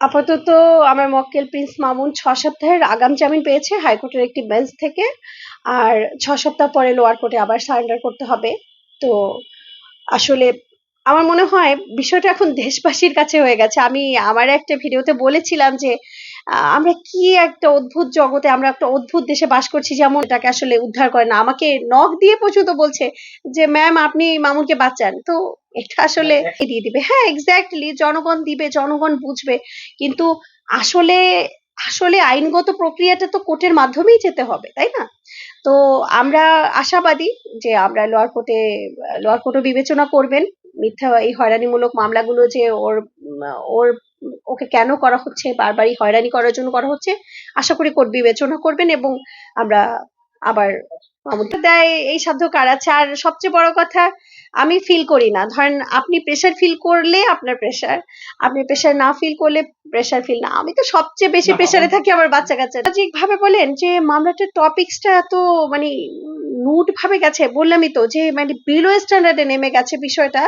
আপাতত আমার মক্কেল প্রিন্স মামুন ছ সপ্তাহের আগাম জামিন পেয়েছে, হাইকোর্টের একটি বেঞ্চ থেকে। আর ছ সপ্তাহ পরে লোয়ার কোর্টে আবার সারেন্ডার করতে হবে। তো আসলে আমার মনে হয় বিষয়টা এখন দেশবাসীর কাছে হয়ে গেছে। আমি আমার একটা ভিডিওতে বলেছিলাম যে আমরা কি একটা অদ্ভুত জগতে আমরা একটা অদ্ভুত দেশে বাস করছি যেমন এটাকে আসলে উদ্ধার করে না। আমাকে নখ দিয়ে পর্যন্ত বলছে যে ম্যাম আপনি মামুনকে বাঁচান। তো এটা আসলে দিয়ে দিবে। হ্যাঁ এক্স্যাক্টলি জনগণ দিবে জনগণ বুঝবে। কিন্তু আসলে আসলে আইনগত প্রক্রিয়াটা তো কোর্টের মাধ্যমেই যেতে হবে তাই না? তো আমরা আশাবাদী যে আমরা লোয়ার কোর্টে লোয়ার কোর্টও বিবেচনা করবেন। মিথ্যা এই হয়রানিমূলক মামলাগুলো যে ওর ওর ওকে কেন করা হচ্ছে? বারবারই হয়রানি করার জন্য করা হচ্ছে। আশা করি কোর্ট বিবেচনা করবেন এবং আমরা আবার মামুনটা দেয় এই সাধ্য কার আছে। আর সবচেয়ে বড় কথা আমি ফিল করি না। ধরেন আপনি প্রেশার ফিল করলে আপনার প্রেশার আপনি প্রেশার না ফিল করলে প্রেশার ফিল না। আমি তো সবচেয়ে বেশি প্রেশারে থাকি আমার বাচ্চা কাচ্চা ঠিক ভাবে বলেন যে মামলাটার টপিকসটা এত মানে নুট ভাবে গেছে। বললামই তো যে মানে বিলো স্ট্যান্ডার্ডে নেমে গেছে বিষয়টা।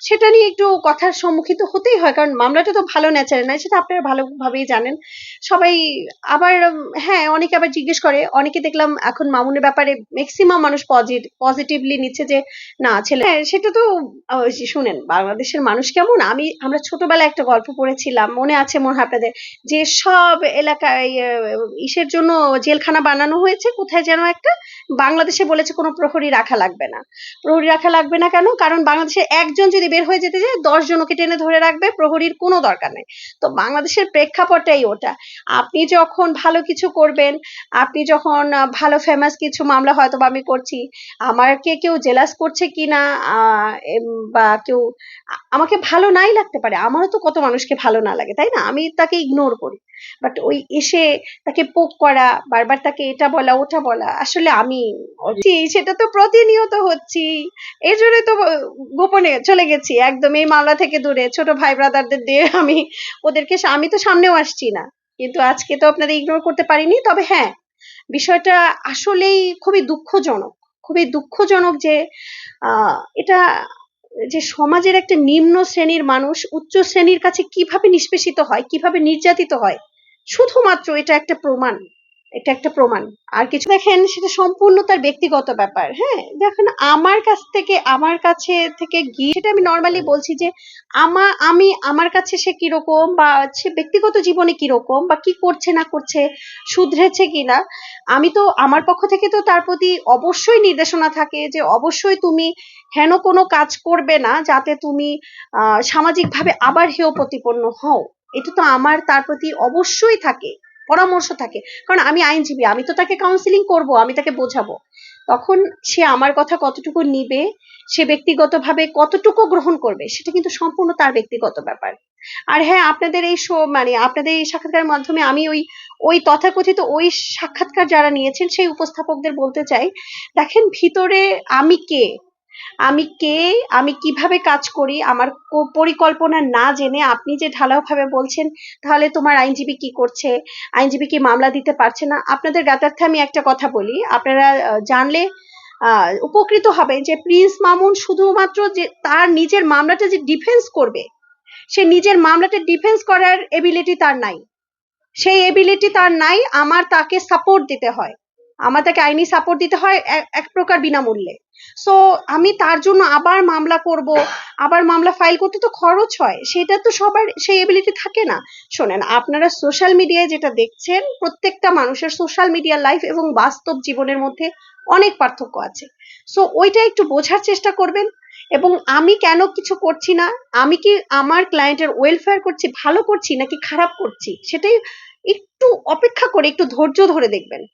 সেটা নিয়ে একটু কথার সম্মুখীন তো হতেই হয়, কারণ মামলাটা তো ভালো নেচারে নয়, সেটা আপনারা ভালোভাবেই জানেন। সবাই আবার হ্যাঁ অনেকে আবার জিজ্ঞেস করে, অনেকে দেখলাম এখন মামুনের ব্যাপারে ম্যাক্সিমাম মানুষ পজিটিভলি নিচ্ছে যে, না, ছেলে হ্যাঁ সেটা তো শুনেন, বাংলাদেশের মানুষ কেমন? আমি, আমরা ছোটবেলায় একটা গল্প পড়েছিলাম, মনে আছে মনে হয় আপনাদের, যে সব এলাকায় ইসের জন্য জেলখানা বানানো হয়েছে, কোথায় যেন একটা, বাংলাদেশে বলেছে কোনো প্রহরী রাখা লাগবে না। প্রহরী রাখা লাগবে না কেন? কারণ বাংলাদেশে একজন যদি বের হয়ে যেতে যায়, দশ জনকে টেনে ধরে রাখবে, প্রহরীর কোনো দরকার নেই। তো বাংলাদেশের প্রেক্ষাপটটাই ওটা। আপনি যখন ভালো কিছু করবেন, আপনি যখন ভালো ফেমাস কিছু মামলা হয়তো বা আমি করছি আমাকে কেউ জেলাস করছে কিনা বা কেউ আমাকে ভালো নাই লাগতে পারে। আমারও তো কত মানুষকে ভালো না লাগে, তাই না? আমি তাকে ইগনোর করি। বাট ওই এসে তাকে পোক করা, বারবার তাকে এটা বলা, ওটা বলা, আসলে আমি সেটা তো প্রতিনিয়ত হচ্ছি। এই জন্যই তো গোপনে চলে গেছি। একদম এই মামলা থেকে দূরে। ছোট ভাই ব্রাদারদের দিয়ে আমি ওদেরকে আমি তো সামনেও আসছি না। কিন্তু আজকে তো আপনাদের ইগনোর করতে পারিনি। তবে হ্যাঁ বিষয়টা আসলেই খুবই দুঃখজনক। খুবই দুঃখজনক যে এটা যে সমাজের একটা নিম্ন শ্রেণির মানুষ উচ্চ শ্রেণির কাছে কীভাবে নিষ্পেষিত হয়, কীভাবে নির্যাতিত হয়, শুধুমাত্র এটা একটা প্রমাণ। এটা একটা প্রমাণ। আর কিছু দেখেন, সেটা সম্পূর্ণ তার ব্যক্তিগত ব্যাপার হ্যাঁ? দেখেন, আমার কাছ থেকে, আমার কাছে থেকে গিয়ে, সেটা আমি নর্মালি বলছি যে, আমা, আমি, আমার কাছে সে কীরকম বা সে ব্যক্তিগত জীবনে কীরকম বা কি করছে না করছে, শুধরেছে কিনা, আমি তো, আমার পক্ষ থেকে তো তার প্রতি অবশ্যই নির্দেশনা থাকে যে, অবশ্যই তুমি হেন কোনো কাজ করবে না যাতে তুমি সামাজিকভাবে আবার হেয় প্রতিপন্ন হও। এটা তো আমার, তার প্রতি অবশ্যই থাকে। পরামর্শ থাকে। কারণ আমি আইনজীবী, আমি তো তাকে কাউন্সিলিং করব, আমি তাকে বোঝাবো। তখন সে আমার কথা কতটুকু নিবে, সে ব্যক্তিগতভাবে কতটুকু গ্রহণ করবে, সেটা কিন্তু সম্পূর্ণ তার ব্যক্তিগত ব্যাপার। আর হ্যাঁ আপনাদের এই শো মানে আপনাদের এই সাক্ষাৎকারের মাধ্যমে আমি ওই ওই তথাকথিত ওই সাক্ষাৎকার যারা নিয়েছেন, সেই উপস্থাপকদের বলতে চাই, দেখেন ভিতরে আমি কে? আমি কে? আমি কীভাবে কাজ করি? আমার পরিকল্পনা না জেনে আপনি যে ঢালাওভাবে বলছেন, তাহলে তোমার আইনজীবী কি করছে? আইনজীবী কি মামলা দিতে পারছে না? আপনাদের জ্ঞাতার্থে আমি একটা কথা বলি। আপনারা জানলে উপকৃত হবে যে প্রিন্স মামুন শুধুমাত্র যে তার নিজের মামলাটা যে ডিফেন্স করবে, সে নিজের মামলাটা ডিফেন্স করার এবিলিটি তার নাই। সেই এবিলিটি তার নাই, আমার তাকে সাপোর্ট দিতে হয়। আমার তাকে আইনি সাপোর্ট দিতে হয় এক- প্রকার বিনামূল্যে। সো আমি তার জন্য আবার মামলা করব, আবার মামলা ফাইল করতে তো খরচ হয়, সেটা তো সবার সেই এবিলিটি থাকে না। শোনেন, আপনারা সোশ্যাল মিডিয়ায় যেটা দেখছেন, প্রত্যেকটা মানুষের সোশ্যাল মিডিয়া লাইফ এবং বাস্তব জীবনের মধ্যে অনেক পার্থক্য আছে। সো ওইটা একটু বোঝার চেষ্টা করবেন, এবং আমি কেন কিছু করছি না? আমি কি আমার ক্লায়েন্টের ওয়েলফেয়ার করছি, ভালো করছি, নাকি খারাপ করছি? সেটাই একটু অপেক্ষা করে, একটু ধৈর্য ধরে দেখবেন।